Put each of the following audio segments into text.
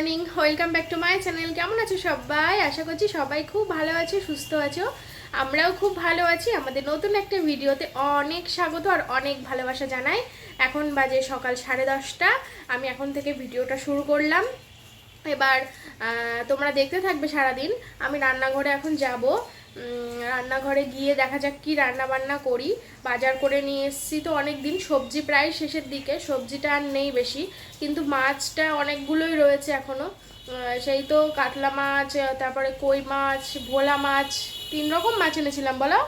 Morning, welcome back to my channel. কেমন আছো সবাই? আশা করছি সবাই খুব ভালো আছো, সুস্থ আছো। আমরাও খুব ভালো আছি। আমাদের নতুন একটা ভিডিওতে অনেক স্বাগত আর অনেক ভালোবাসা জানাই। এখন বাজে সকাল সাড়ে দশটা। আমি এখন থেকে ভিডিওটা শুরু করলাম। এবার তোমরা দেখতে থাকবে সারাদিন। আমি রান্নাঘরে এখন যাব। রান্নাঘরে গিয়ে দেখা যাক কি রান্না বান্না করি। বাজার করে নিয়ে এসেছি তো অনেক দিন সবজি প্রায় শেষের দিকে সবজিটা আর নেই বেশি কিন্তু মাছটা অনেকগুলোই রয়েছে এখনও। আহ, সেই তো কাতলা মাছ তারপরে কই মাছ ভোলা মাছ তিন রকম মাছ এনেছিলাম বলো?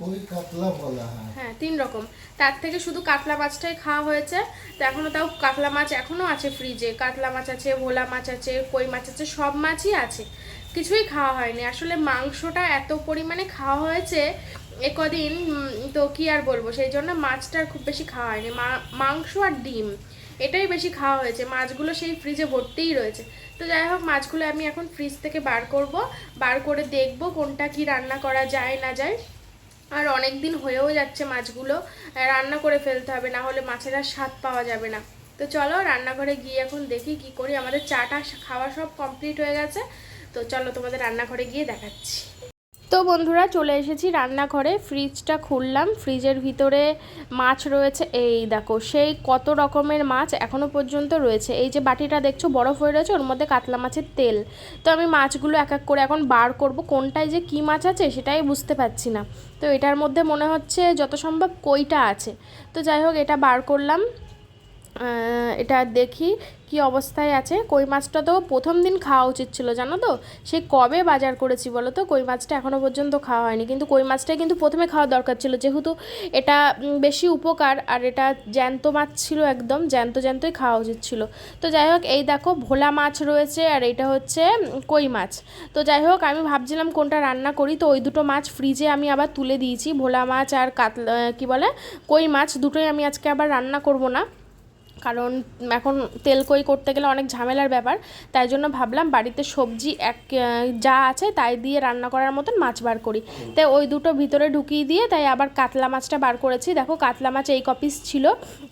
কই কাতলা বলা হ্যাঁ। তিন রকম। তার থেকে শুধু কাতলা মাছটাই খাওয়া হয়েছে তো এখনও তাও কাতলা মাছ এখনও আছে ফ্রিজে কাতলা মাছ আছে ভোলা মাছ আছে কই মাছ আছে সব মাছই আছে। কিছুই খাওয়া হয়নি। আসলে মাংসটা এত পরিমাণে খাওয়া হয়েছে, এ কদিন তো কি আর বলব? সেই জন্য মাছটা আর খুব বেশি খাওয়া হয়নি। মাংস আর ডিম, এটাই বেশি খাওয়া হয়েছে। মাছগুলো সেই ফ্রিজে ভর্তিই রয়েছে। তো যাই হোক, মাছগুলো আমি এখন ফ্রিজ থেকে বার করব। বার করে দেখব কোনটা কি রান্না করা যায়, না যায়। আর অনেক দিন হয়েও যাচ্ছে মাছগুলো। রান্না করে ফেলতে হবে, না হলে মাছের আর স্বাদ পাওয়া যাবে না। তো চলো, রান্নাঘরে গিয়ে এখন দেখি কি করি। আমাদের চাটা, খাওয়া সব কমপ্লিট হয়ে গেছে। তো চলো তোমাদের রান্নাঘরে গিয়ে দেখাচ্ছি। তো বন্ধুরা চলে এসেছি রান্নাঘরে ফ্রিজটা খুললাম ফ্রিজের ভিতরে মাছ রয়েছে, এই দেখো সেই কত রকমের মাছ এখনও পর্যন্ত রয়েছে। এই যে বাটিটা দেখছ বরফ হয়ে রয়েছে, ওর মধ্যে কাতলা মাছের তেল। তো আমি মাছগুলো এক এক করে এখন বার করব, কোনটায় যে কী মাছ আছে সেটাই বুঝতে পারছি না। তো এটার মধ্যে মনে হচ্ছে যত সম্ভব কইটা আছে। তো যাই হোক, এটা বার করলাম। এটা দেখি কি অবস্থায় আছে। কই মাছটা তো প্রথম দিন খাওয়া উচিত ছিল, জানো তো? সে কবে বাজার করেছি বলো তো? কই মাছটা এখনও পর্যন্ত খাওয়া হয়নি। কিন্তু কই মাছটা কিন্তু প্রথমে খাওয়া দরকার ছিল। যেহেতু এটা বেশি উপকার আর এটা জ্যান্ত মাছ ছিল একদম, জ্যান্ত জ্যান্তই খাওয়া উচিত ছিল। তো যাই হোক, এই দেখো ভোলা মাছ রয়েছে আর এটা হচ্ছে কই মাছ। তো যাই হোক, আমি ভাবছিলাম কোনটা রান্না করি। তো ওই দুটো মাছ ফ্রিজে আমি আবার তুলে দিয়েছি। ভোলা মাছ আর কাতলা কী বলে? কই মাছ, দুটোই আমি আজকে আবার রান্না করব না। কারণ এখন তেল কই করতে গেলে অনেক ঝামেলার ব্যাপার, তাই জন্য ভাবলাম বাড়িতে সবজি এক, যা আছে তাই দিয়ে রান্না করার মতন মাছ বার করি। তাই ওই দুটো ভিতরে ঢুকিয়ে দিয়ে তাই আবার কাতলা মাছটা বার করেছি। দেখো কাতলা মাছ এই কপিস ছিল।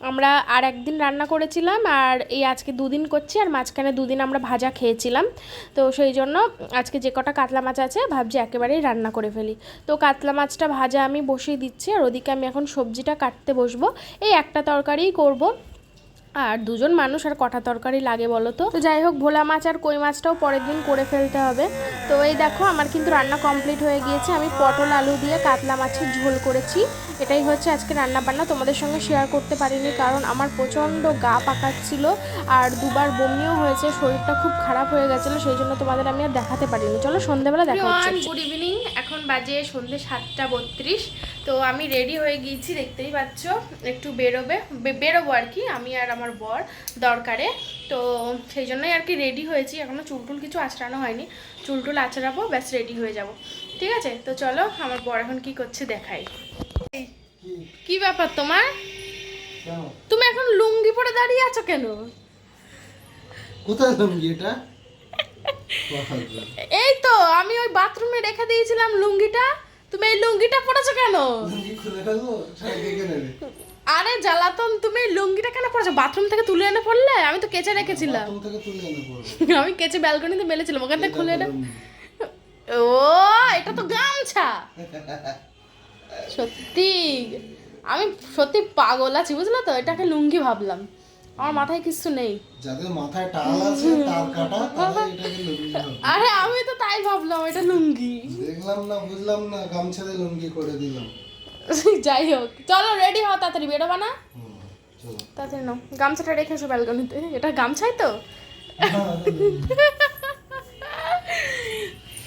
আমরা আর একদিন রান্না করেছিলাম আর এই আজকে দুদিন করছি আর মাঝখানে দুদিন আমরা ভাজা খেয়েছিলাম। তো সেই জন্য আজকে যে কটা কাতলা মাছ আছে ভাবছি একেবারেই রান্না করে ফেলি। তো কাতলা মাছটা ভাজা আমি বসিয়ে দিচ্ছি আর ওদিকে আমি এখন সবজিটা কাটতে বসবো। এই একটা তরকারিই করব। আর দুজন মানুষ আর কটা তরকারি লাগে বলো তো? যাই হোক, ভোলা মাছ আর কই মাছটাও পরের দিন করে ফেলতে হবে। তো এই দেখো, আমার কিন্তু রান্না কমপ্লিট হয়ে গিয়েছে। আমি পটল, আলু দিয়ে কাতলা মাছের ঝোল করেছি। এটাই হচ্ছে আজকে রান্না বান্না তোমাদের সঙ্গে শেয়ার করতে পারিনি কারণ আমার প্রচণ্ড গা পাকাচ্ছিল আর দুবার বমিও হয়েছে, শরীরটা খুব খারাপ হয়ে গেছিল, সেই জন্য তোমাদের আমি আর দেখাতে পারিনি। চলো সন্ধ্যাবেলা দেখা গুড ইভিনিং এখন বাজে সন্ধ্যে সাতটা বত্রিশ। তো আমি রেডি হয়ে গিয়েছি দেখতেই পাচ্ছ একটু বেরোবে বেরোবো আর কি আমি আর আমার বর দরকারে। তো সেই জন্যই আর কি রেডি হয়েছি এখনও চুলটুল কিছু আছড়ানো হয়নি। চুলটুল আছড়াবো ব্যাস রেডি হয়ে যাব। ঠিক আছে? তো চলো আমার বর এখন কি করছে দেখাই। কি কি ব্যাপার তোমার? তুমি এখন লুঙ্গি পরে দাঁড়িয়ে আছো কেন? কোথায় লুঙ্গি এটা? এই তো আমি ওই বাথরুমে রেখে দিয়েছিলাম লুঙ্গিটা। তুমি এই লুঙ্গিটা পরেছো কেন? আরে জ্বালাতন তুমি লুঙ্গিটা কেন পরেছো? বাথরুম থেকে তুলে এনে পড়লে আমি তো কেচে রেখেছিলাম। আমি কেচে ব্যালকনিতে মেলেছিলাম ওখান থেকে খুলে এনে ও এটা তো গামছা। সত্যি আমি সত্যি পাগল আছি বুঝলে তো? এটাকে লুঙ্গি ভাবলাম। আমার মাথায় কিছু নেই। যাদের মাথায় টাল আছে তার কাটা তারা এটাকে লুঙ্গি আরে আমি তো তাই ভাবলাম এটা লুঙ্গি। দেখলাম না বুঝলাম না গামছা দিয়ে লুঙ্গি করে দিলাম। যাই হোক চলো রেডি হও তাড়াতাড়ি বেরোবা না তাড়াতাড়ি নাও গামছাটা রেখেছো ব্যালকনিতে এটা গামছাই তো?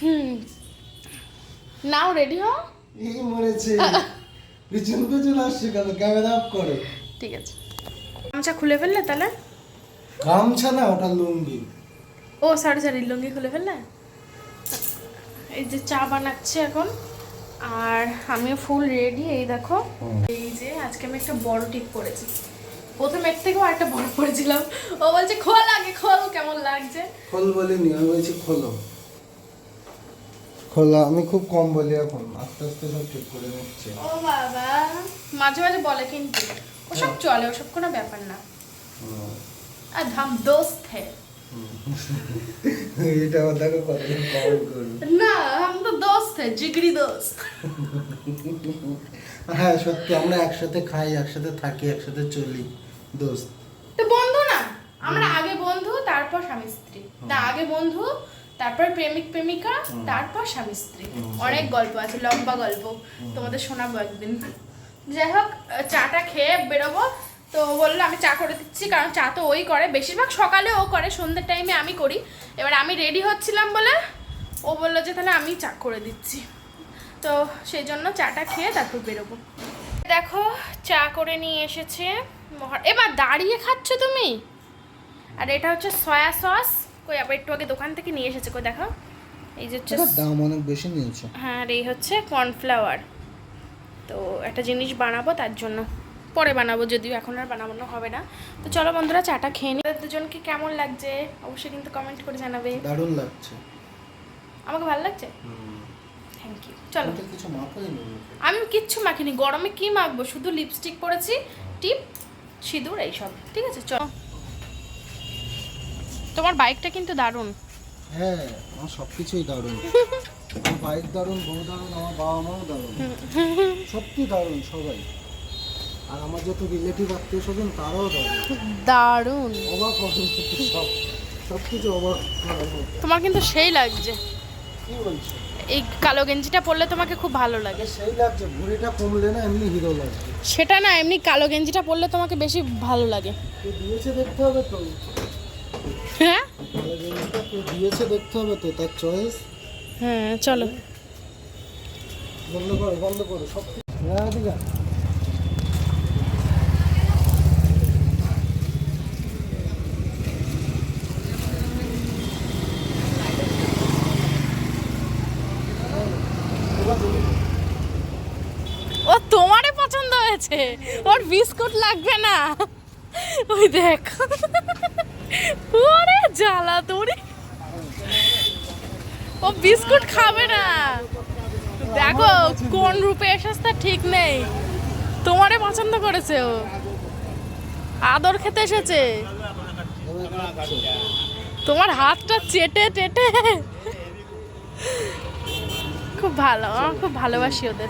হুম। নাও রেডি হও। এই মরেছে। পিছন পিছন আসছে কেন? ক্যামেরা অফ করো। ঠিক আছে। গামছা খুলে ফেললে তাহলে? গামছা না ওটা লুঙ্গি। ও সরি সরি লুঙ্গি খুলে ফেললে? এই যে চা বানাচ্ছে এখন আর আমিও ফুল রেডি এই দেখো। এই যে আজকে আমি একটা বড় টিপ করেছি প্রথম এর থেকেও একটা বড় পড়েছিলাম। ও বলছে খোল আগে খোল কেমন লাগছে? খোল বলিনি আমি বলছি খোলো। খোলা আমি খুব কম বলি এখন আস্তে আস্তে সব ঠিক করে নিচ্ছে। ও বাবা মাঝে মাঝে বলে কিন্তু। ওসব চলে ওসব কোনো ব্যাপার না। দোস্ত হে। এটা দেখো কল না হাম তো দোস্ত হে জিগরি দোস্ত। হ্যাঁ সত্যি আমরা একসাথে খাই একসাথে থাকি একসাথে চলি দোস্ত। তো বন্ধু না আমরা আগে বন্ধু তারপর স্বামী স্ত্রী। না আগে বন্ধু তারপর প্রেমিক প্রেমিকা তারপর স্বামী স্ত্রী। অনেক গল্প আছে লম্বা গল্প। তোমাদের শোনাবো একদিন। যাই হোক চাটা খেয়ে বেরোবো। তো বলল আমি চা করে দিচ্ছি কারণ চা তো ওই করে। বেশিরভাগ সকালে ও করে সন্ধ্যের টাইমে আমি করি। এবার আমি রেডি হচ্ছিলাম বলে ও বলল যে তাহলে আমি চা করে দিচ্ছি। তো সেই জন্য চাটা খেয়ে তারপর বেরোবো। দেখো চা করে নিয়ে এসেছে এবার দাঁড়িয়ে খাচ্ছ তুমি? আর এটা হচ্ছে সয়া সস কই আবার একটু আগে দোকান থেকে নিয়ে এসেছে। কই দেখো। এই যে হচ্ছে দাম অনেক বেশি নিয়েছে। হ্যাঁ আর এই হচ্ছে কর্নফ্লাওয়ার তো একটা জিনিস বানাবো তার জন্য পরে বানাবো যদিও এখন আর বানানো হবে না। তো চলো বন্ধুরা চাটা খেয়ে নিই। দুজনকে কেমন লাগছে? অবশ্যই কিন্তু কমেন্ট করে জানাবে। দারুণ লাগছে। আমাকে ভালো লাগছে? থ্যাংক ইউ চলো। কিছু আমি কিচ্ছু মাখিনি গরমে কি মাখবো? শুধু লিপস্টিক পরেছি টিপ সিঁদুর এইসব। ঠিক আছে চল। তোমার বাইকটা কিন্তু দারুণ। হ্যাঁ আমার সব কিছুই দারুণ। বাইক দারুণ বউ দারুণ আমার বাবা মাও দারুণ। সত্যি দারুণ সবাই। আর আমার যত রিলেটিভ আত্মীয় স্বজন তারাও দারুণ। দারুণ। অবাক সব সব। কিছু অবাক তোমার কিন্তু সেই লাগছে। কি বলছো? এই কালো গেঞ্জিটা পরলে তোমাকে খুব ভালো লাগে। সেই লাগছে ভুঁড়িটা কমলে না এমনি হিরো লাগছে। সেটা না এমনি কালো গেঞ্জিটা পরলে তোমাকে বেশি ভালো লাগে। কে দিয়েছে দেখতে হবে তো? হ্যাঁ? কে দিয়েছে দেখতে হবে তো তার চয়েস হ্যাঁ চলো। বন্ধ করো বন্ধ করো সব কিছু। হ্যাঁ ও তোমারে পছন্দ হয়েছে? ওর বিস্কুট লাগবে না? ওই দেখ। ওরে জ্বালা তোরে। ও বিস্কুট খাবে না। দেখো, কোন রূপে এসেছে ঠিক নেই। তোমারে পছন্দ করেছে ও। আদর খেতে এসেছে। তোমার হাতটা চেটে টেটে। খুব ভালো, আমার খুব ভালোবাসি ওদের।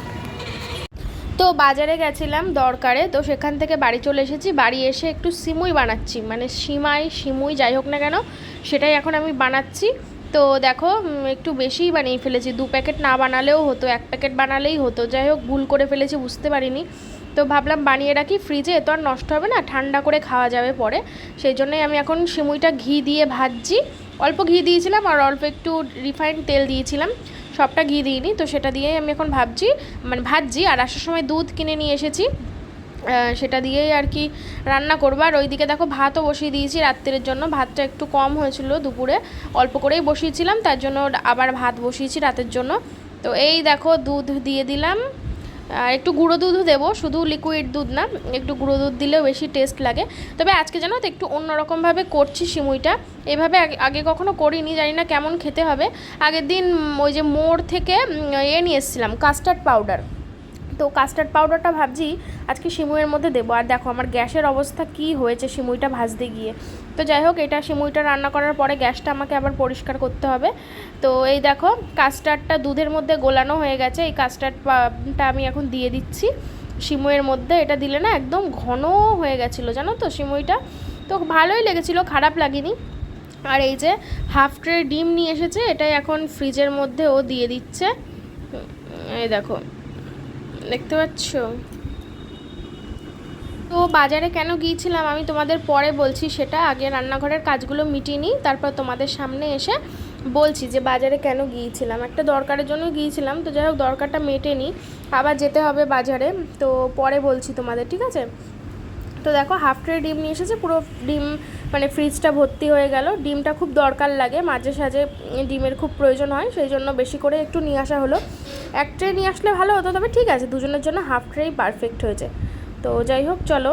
তো বাজারে গেছিলাম দরকারে, তো সেখান থেকে বাড়ি চলে এসেছি। বাড়ি এসে একটু সিমুই বানাচ্ছি। মানে সিমাই, সিমুই যাই হোক না কেন, সেটাই এখন আমি বানাচ্ছি। তো দেখো একটু বেশিই বানিয়ে ফেলেছি। দু প্যাকেট না বানালেও হতো, এক প্যাকেট বানালেই হতো। যাই হোক, ভুল করে ফেলেছি, বুঝতে পারিনি। তো ভাবলাম বানিয়ে রাখি ফ্রিজে তো আর নষ্ট হবে না, ঠান্ডা করে খাওয়া যাবে পরে। সেই জন্যই আমি এখন সিমুইটা ঘি দিয়ে ভাজছি। অল্প ঘি দিয়েছিলাম আর অল্প একটু রিফাইন্ড তেল দিয়েছিলাম। সবটা ঘি দিইনি, তো সেটা দিয়েই আমি এখন ভাবছি মানে ভাজছি। আর আসার সময় দুধ কিনে নিয়ে এসেছি। সেটা দিয়েই আর কি রান্না করব। আর ওইদিকে দেখো ভাতও বসিয়ে দিয়েছি রাত্রের জন্য। ভাতটা একটু কম হয়েছিল দুপুরে, অল্প করেই বসিয়েছিলাম, তার জন্য আবার ভাত বসিয়েছি রাতের জন্য। তো এই দেখো দুধ দিয়ে দিলাম। আর একটু গুঁড়ো দুধও দেবো, শুধু লিকুইড দুধ না, একটু গুঁড়ো দুধ দিলেও বেশি টেস্ট লাগে। তবে আজকে জানো তো একটু অন্যরকমভাবে করছি সিমুইটা। এভাবে আগে- কখনো করিনি, জানি না কেমন খেতে হবে। আগের দিন ওই যে মোড় থেকে এ নিয়ে এসেছিলাম কাস্টার্ড পাউডার তো কাস্টার্ড পাউডারটা ভাবছি আজকে সিমুইয়ের মধ্যে দেবো। আর দেখো আমার গ্যাসের অবস্থা কি হয়েছে সিমুইটা ভাজতে গিয়ে। তো যাই হোক, এটা সিমুইটা রান্না করার পরে গ্যাসটা আমাকে আবার পরিষ্কার করতে হবে। তো এই দেখো কাস্টার্ডটা দুধের মধ্যে গোলানো হয়ে গেছে। এই কাস্টার্ডটা আমি এখন দিয়ে দিচ্ছি। সিমুইয়ের মধ্যে এটা দিলে না একদম ঘন হয়ে গেছিল, জানো তো সিমুইটা তো ভালোই লেগেছিলো, খারাপ লাগেনি। আর এই যে হাফ ট্রে ডিম নিয়ে এসেছে, এটাই এখন ফ্রিজের মধ্যে ও দিয়ে দিচ্ছে। এই দেখো। দেখতে পাচ্ছ? তো বাজারে কেন গিয়েছিলাম? আমি তোমাদের পরে বলছি সেটা। আগে রান্নাঘরের কাজগুলো মিটিয়ে নিই, তারপর তোমাদের সামনে এসে বলছি যে বাজারে কেন গিয়েছিলাম। একটা দরকারের জন্য গিয়েছিলাম, তো যাই হোক দরকারটা মেটেনি আবার যেতে হবে বাজারে, তো পরে বলছি তোমাদের, ঠিক আছে? তো দেখো হাফ ট্রে ডিম নিয়ে এসেছে পুরো ডিম মানে ফ্রিজটা ভর্তি হয়ে গেল। ডিমটা খুব দরকার লাগে মাঝে সাঝে ডিমের খুব প্রয়োজন হয় সেই জন্য বেশি করে একটু নিয়ে আসা হলো। এক ট্রে নিয়ে আসলে ভালো হতো তবে ঠিক আছে দুজনের জন্য হাফ ট্রেই পারফেক্ট হয়েছে। তো যাই হোক চলো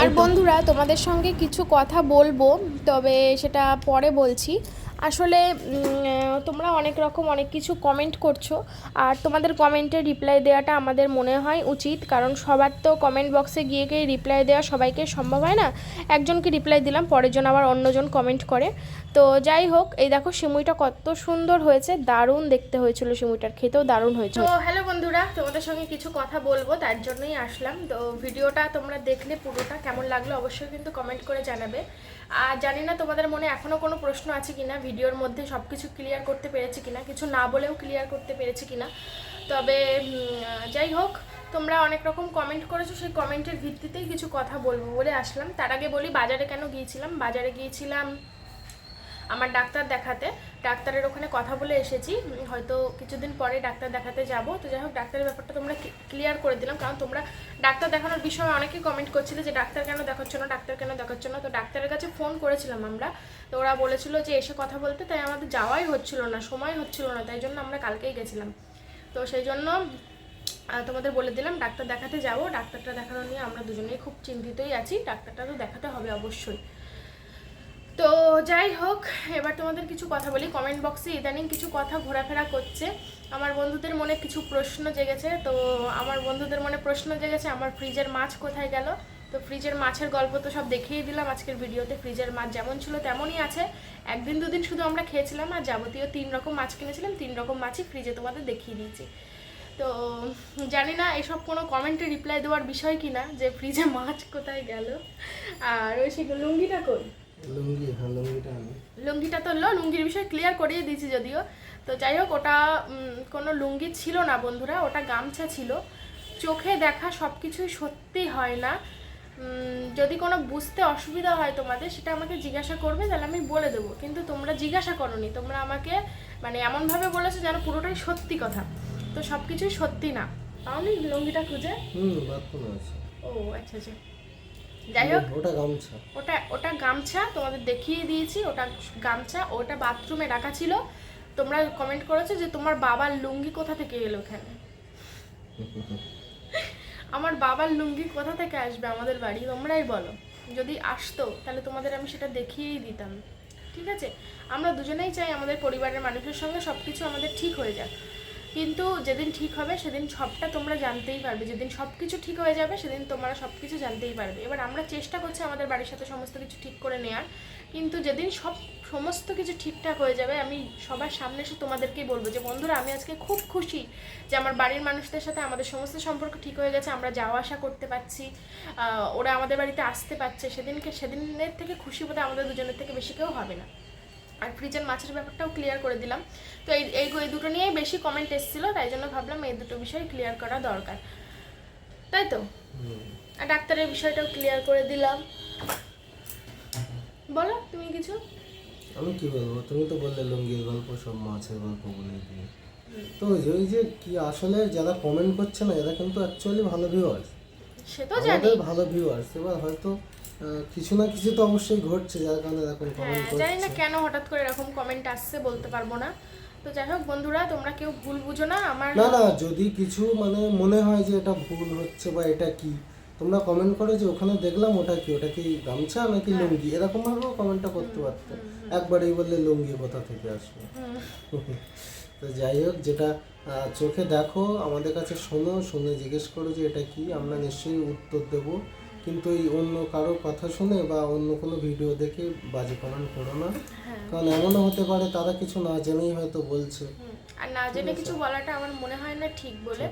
আর বন্ধুরা তোমাদের সঙ্গে কিছু কথা বলব তবে সেটা পরে বলছি। আসলে তোমরা অনেক রকম অনেক কিছু কমেন্ট করছ। আর তোমাদের কমেন্টে রিপ্লাই দেওয়াটা আমাদের মনে হয় উচিত, কারণ সবার তো কমেন্ট বক্সে গিয়ে গিয়ে রিপ্লাই দেওয়া সবাইকে সম্ভব হয় না। একজনকে রিপ্লাই দিলাম, পরের জন আবার অন্যজন কমেন্ট করে। তো যাই হোক, এই দেখো সিমুইটা কত সুন্দর হয়েছে, দারুণ দেখতে হয়েছিল সিমুইটার, খেতেও দারুণ হয়েছে তো হ্যালো বন্ধুরা, তোমাদের সঙ্গে কিছু কথা বলব, তার জন্যই আসলাম। তো ভিডিওটা তোমরা দেখলে পুরোটা, কেমন লাগল অবশ্যই কিন্তু কমেন্ট করে জানাবে। আর জানি না তোমাদের মনে এখনও কোনো প্রশ্ন আছে কি না ভিডিওর মধ্যে সব কিছু ক্লিয়ার করতে পেরেছি কি না কিছু না বলেও ক্লিয়ার করতে পেরেছি কি না তবে যাই হোক, তোমরা অনেক রকম কমেন্ট করেছ, সেই কমেন্টের ভিত্তিতেই কিছু কথা বলব বলে আসলাম। তার আগে বলি, বাজারে কেন গিয়েছিলাম? বাজারে গিয়েছিলাম আমার ডাক্তার দেখাতে। ডাক্তারের ওখানে কথা বলে এসেছি। হয়তো কিছুদিন পরে ডাক্তার দেখাতে যাব। তো যাই হোক, ডাক্তারের ব্যাপারটা তোমরা ক্লিয়ার করে দিলাম। কারণ তোমরা ডাক্তার দেখানোর বিষয়ে অনেকেই কমেন্ট করছিলে যে, ডাক্তার কেন দেখাচ্ছ না? ডাক্তার কেন দেখাচ্ছ না? তো ডাক্তারের কাছে ফোন করেছিলাম আমরা। তো ওরা বলেছিল যে, এসে কথা বলতে। তাই আমাদের যাওয়াই হচ্ছিল না, সময় হচ্ছিল না। তাই জন্য আমরা কালকেই গেছিলাম। তো সেই জন্য তোমাদের বলে দিলাম, ডাক্তার দেখাতে যাব। ডাক্তারটা দেখানো নিয়ে আমরা দুজনেই খুব চিন্তিতই আছি। ডাক্তারটা তো দেখাতে হবে অবশ্যই। তো যাই হোক, এবার তোমাদের কিছু কথা বলি। কমেন্ট বক্সে ইদানিং কিছু কথা ঘোরাফেরা করছে। আমার বন্ধুদের মনে কিছু প্রশ্ন জেগেছে। তো আমার বন্ধুদের মনে প্রশ্ন জেগেছে, আমার ফ্রিজের মাছ কোথায় গেল? তো ফ্রিজের মাছের গল্প তো সব দেখিয়ে দিলাম আজকের ভিডিওতে। ফ্রিজের মাছ যেমন ছিল তেমনই আছে। একদিন দুদিন শুধু আমরা খেয়েছিলাম আর যাবতীয় তিন রকম মাছ কিনেছিলাম। তিন রকম মাছই ফ্রিজে তোমাদের দেখিয়ে দিয়েছি। তো জানি না এসব কোনো কমেন্টে রিপ্লাই দেওয়ার বিষয় কিনা যে ফ্রিজে মাছ কোথায় গেল। আর ওই সে লুঙ্গিটা কই? লুঙ্গি হ্যাঁ লুঙ্গিটা আমি। লুঙ্গিটা তো লো লুঙ্গির বিষয়ে ক্লিয়ার করিয়ে দিয়েছি যদিও। তো যাই হোক ওটা কোনো লুঙ্গি ছিল না বন্ধুরা ওটা গামছা ছিল। চোখে দেখা সব কিছুই সত্যি হয় না। যদি কোনো বুঝতে অসুবিধা হয় তোমাদের সেটা আমাকে জিজ্ঞাসা করবে তাহলে আমি বলে দেবো। কিন্তু তোমরা জিজ্ঞাসা করনি তোমরা আমাকে মানে এমনভাবে বলেছ যেন পুরোটাই সত্যি কথা। তো সব কিছুই সত্যি না। তাহলে লুঙ্গিটা খুঁজে? হুম বাথরুমে আছে। ও আচ্ছা আচ্ছা। যাই হোক ওটা গামছা। ওটা ওটা গামছা তোমাদের দেখিয়ে দিয়েছি ওটা গামছা ওটা বাথরুমে রাখা ছিল। তোমরা কমেন্ট করেছ যে তোমার বাবার লুঙ্গি কোথা থেকে এলো এখানে? আমার বাবার লুঙ্গি কোথা থেকে আসবে আমাদের বাড়ি? তোমরাই বলো। যদি আসতো তাহলে তোমাদের আমি সেটা দেখিয়েই দিতাম। ঠিক আছে? আমরা দুজনেই চাই আমাদের পরিবারের মানুষের সঙ্গে সব কিছু আমাদের ঠিক হয়ে যাক। কিন্তু যেদিন ঠিক হবে, সেদিন সবটা তোমরা জানতেই পারবে। যেদিন সব কিছু ঠিক হয়ে যাবে, সেদিন তোমরা সব কিছু জানতেই পারবে। এবার আমরা চেষ্টা করছি আমাদের বাড়ির সাথে সমস্ত কিছু ঠিক করে নেওয়ার কিন্তু যেদিন সব, সমস্ত কিছু ঠিকঠাক হয়ে যাবে, আমি সবার সামনে এসে তোমাদেরকেই বলব যে, বন্ধুরা, আমি আজকে খুব খুশি যে আমার বাড়ির মানুষদের সাথে আমাদের সমস্ত সম্পর্ক ঠিক হয়ে গেছে, আমরা যাওয়া আসা করতে পারছি। ওরা আমাদের বাড়িতে আসতে পারছে। সেদিনকে, সেদিনের থেকে খুশি বোধহয় আমাদের দুজনের থেকে বেশি কেউ হবে না। আর ফ্রিজের মাছের ব্যাপারটাও ক্লিয়ার করে দিলাম। তো এই এই দুটো নিয়েই বেশি কমেন্ট এসেছিল তাই জন্য ভাবলাম এই দুটো বিষয় ক্লিয়ার করা দরকার। তাই তো? আর ডাক্তারের বিষয়টাও ক্লিয়ার করে দিলাম। বলো তুমি কিছু? আমি কি বলব? তুমি তো বললে লুঙ্গির গল্প সব মাছের গল্প বলে দিয়ে। তো ওই যে- কি আসলে যারা কমেন্ট করছে না এরা কিন্তু অ্যাকচুয়ালি ভালো ভিউয়ার্স সে তো জানি। ভালো ভিউয়ার্স এবার হয়তো কিছু না কিছু তো অবশ্যই ঘটছে যার কারণে এরকম হ্যাঁ কমেন্ট জানি না কেন হঠাৎ করে এরকম কমেন্ট আসছে বলতে পারব না। তো যাই হোক বন্ধুরা তোমরা কেউ ভুল বুঝো না আমার না না যদি কিছু মানে মনে হয় যে এটা ভুল হচ্ছে বা এটা কি তোমরা কমেন্ট করে যে ওখানে দেখলাম ওটা কি ওটা কি গামছা নাকি হ্যাঁ। লুঙ্গি? এরকম ভাবেও কমেন্টটা করতে পারতো। একবারেই বললে লুঙ্গি কোথা থেকে আসবে? তো যাই হোক যেটা চোখে দেখো আমাদের কাছে শোনো শুনে জিজ্ঞেস করো যে এটা কি আমরা নিশ্চয়ই উত্তর দেব। কিন্তু এই অন্য কারও কথা শুনে বা অন্য কোনো ভিডিও দেখে বাজে কমেন্ট করো না। হ্যাঁ। কারণ এমনও হতে পারে তারা কিছু না জেনেই হয়তো বলছে। আর না জেনে কিছু বলাটা আমার মনে হয় না ঠিক বলে।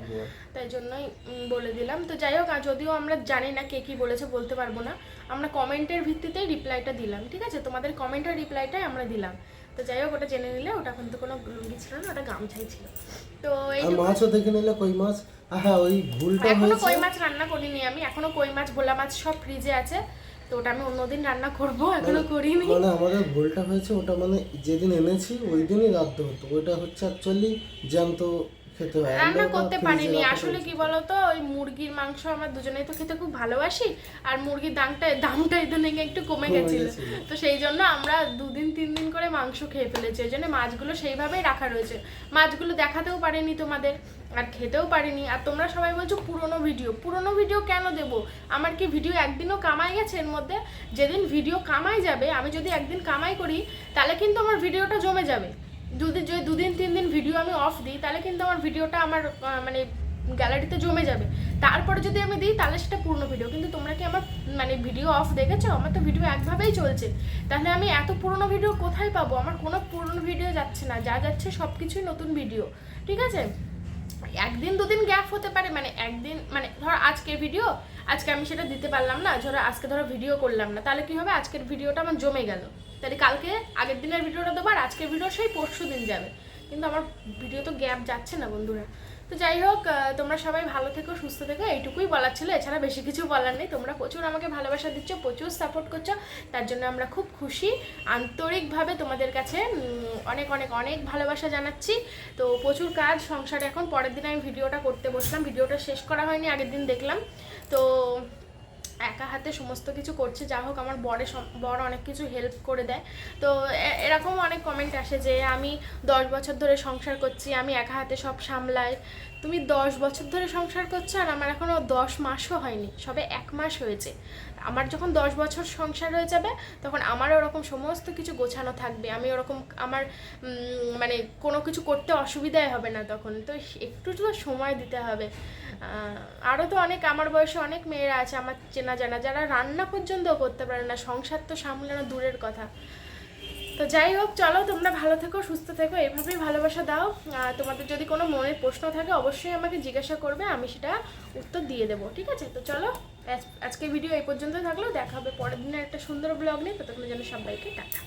তাই জন্যই বলে দিলাম। তো যাই হোক যদিও আমরা জানি না কে কি বলেছে বলতে পারব না। আমরা কমেন্টের ভিত্তিতেই রিপ্লাইটা দিলাম ঠিক আছে? তোমাদের কমেন্টের রিপ্লাইটাই আমরা দিলাম। তো যাই হোক ওটা জেনে নিলে ওটা কিন্তু কোনো লুঙ্গি ছিল না ওটা গামছাই ছিল। তো এই মাছও দেখে নিলে কই মাছ? হ্যাঁ ওই ভুলটা এখনও কই মাছ রান্না করিনি আমি এখনও কই মাছ ভোলা মাছ সব ফ্রিজে আছে। তো ওটা আমি অন্যদিন রান্না করব এখনও করিনি। মানে আমাদের ভুলটা হয়েছে ওটা মানে যেদিন এনেছি ওই দিনই রাখতে হতো। ওটা হচ্ছে অ্যাকচুয়ালি জ্যান্ত রান্না করতে পারিনি। আসলে। কি বলতো ওই মুরগির মাংস আমরা দুজনেই তো খেতে খুব ভালোবাসি আর মুরগির দামটা দামটা ইদানিং একটু কমে গেছিল। তো সেই জন্য আমরা দুদিন তিন দিন করে মাংস খেয়ে ফেলেছি। ওই জন্য মাছগুলো সেইভাবেই রাখা রয়েছে। মাছগুলো দেখাতেও পারিনি তোমাদের আর খেতেও পারিনি। আর তোমরা সবাই বলছো পুরনো ভিডিও। পুরনো ভিডিও কেন দেব? আমার কি ভিডিও একদিনও কামাই গেছে এর মধ্যে? যেদিন ভিডিও কামাই যাবে আমি যদি একদিন কামাই করি তাহলে কিন্তু আমার ভিডিওটা জমে যাবে। দুদিন যদি দুদিন তিন দিন ভিডিও আমি অফ দিই, তাহলে কিন্তু আমার ভিডিওটা আমার মানে গ্যালারিতে জমে যাবে। তারপরে যদি আমি দিই, তাহলে সেটা পূর্ণ ভিডিও কিন্তু তোমরা কি আমার মানে ভিডিও অফ দেখেছ? আমার তো ভিডিও একভাবেই চলছে। তাহলে আমি এত পুরনো ভিডিও কোথায় পাবো? আমার কোনো পুরনো ভিডিও যাচ্ছে না। যা যাচ্ছে সব কিছুই নতুন ভিডিও ঠিক আছে? একদিন, দুদিন গ্যাপ হতে পারে। মানে একদিন মানে ধরো আজকের ভিডিও আজকে আমি সেটা দিতে পারলাম না। ধরো আজকে ধরো ভিডিও করলাম না। তাহলে কি হবে? আজকের ভিডিওটা আমার জমে গেল। তাহলে কালকে আগের দিনের ভিডিওটা দেবো আর আজকের ভিডিও সেই পরশু দিন যাবে। কিন্তু আমার ভিডিও তো গ্যাপ যাচ্ছে না বন্ধুরা। তো যাই হোক তোমরা সবাই ভালো থেকো, সুস্থ থেকো, এইটুকুই বলার ছিল। এছাড়া বেশি কিছু বলার নেই। তোমরা প্রচুর আমাকে ভালোবাসা দিচ্ছ, প্রচুর সাপোর্ট করছ। তার জন্য আমরা খুব খুশি। আন্তরিকভাবে তোমাদের কাছে অনেক অনেক অনেক ভালোবাসা জানাচ্ছি। তো প্রচুর কাজ, সংসারে এখন। পরের দিন আমি ভিডিওটা করতে বসলাম। ভিডিওটা শেষ করা হয়নি, আগের দিন দেখলাম। তো একা হাতে সমস্ত কিছু করছে, যা হোক আমার বরে বর অনেক কিছু হেল্প করে দেয়। তো এরকম অনেক কমেন্ট আসে যে, আমি দশ বছর ধরে সংসার করছি, আমি একা হাতে সব সামলাই। তুমি দশ বছর ধরে সংসার করছ আর আমার এখনও দশ মাসও হয়নি, সবে এক মাস হয়েছে। আমার যখন দশ বছর সংসার হয়ে যাবে, তখন আমার ওরকম সমস্ত কিছু গোছানো থাকবে। আমি ওরকম আমার মানে কোনো কিছু করতে অসুবিধাই হবে না তখন। তো একটু তো সময় দিতে হবে। আরও তো অনেক, আমার বয়সে অনেক মেয়েরা আছে। আমার চেনা জানা যারা রান্না পর্যন্ত করতে পারে না। সংসার তো সামলানো দূরের কথা। তো যাই হোক, চলো, তোমরা ভালো থেকো, সুস্থ থেকো, এভাবেই ভালোবাসা দাও। তোমাদের যদি কোনো মনের প্রশ্ন থাকে, অবশ্যই আমাকে জিজ্ঞাসা করবে, আমি সেটা উত্তর দিয়ে দেবো, ঠিক আছে? তো চলো আজকে ভিডিও এই পর্যন্ত থাকল, দেখা হবে পরের দিনের একটা সুন্দর ব্লগ নিয়ে, ততক্ষণের যেন সবাইকে টাটা।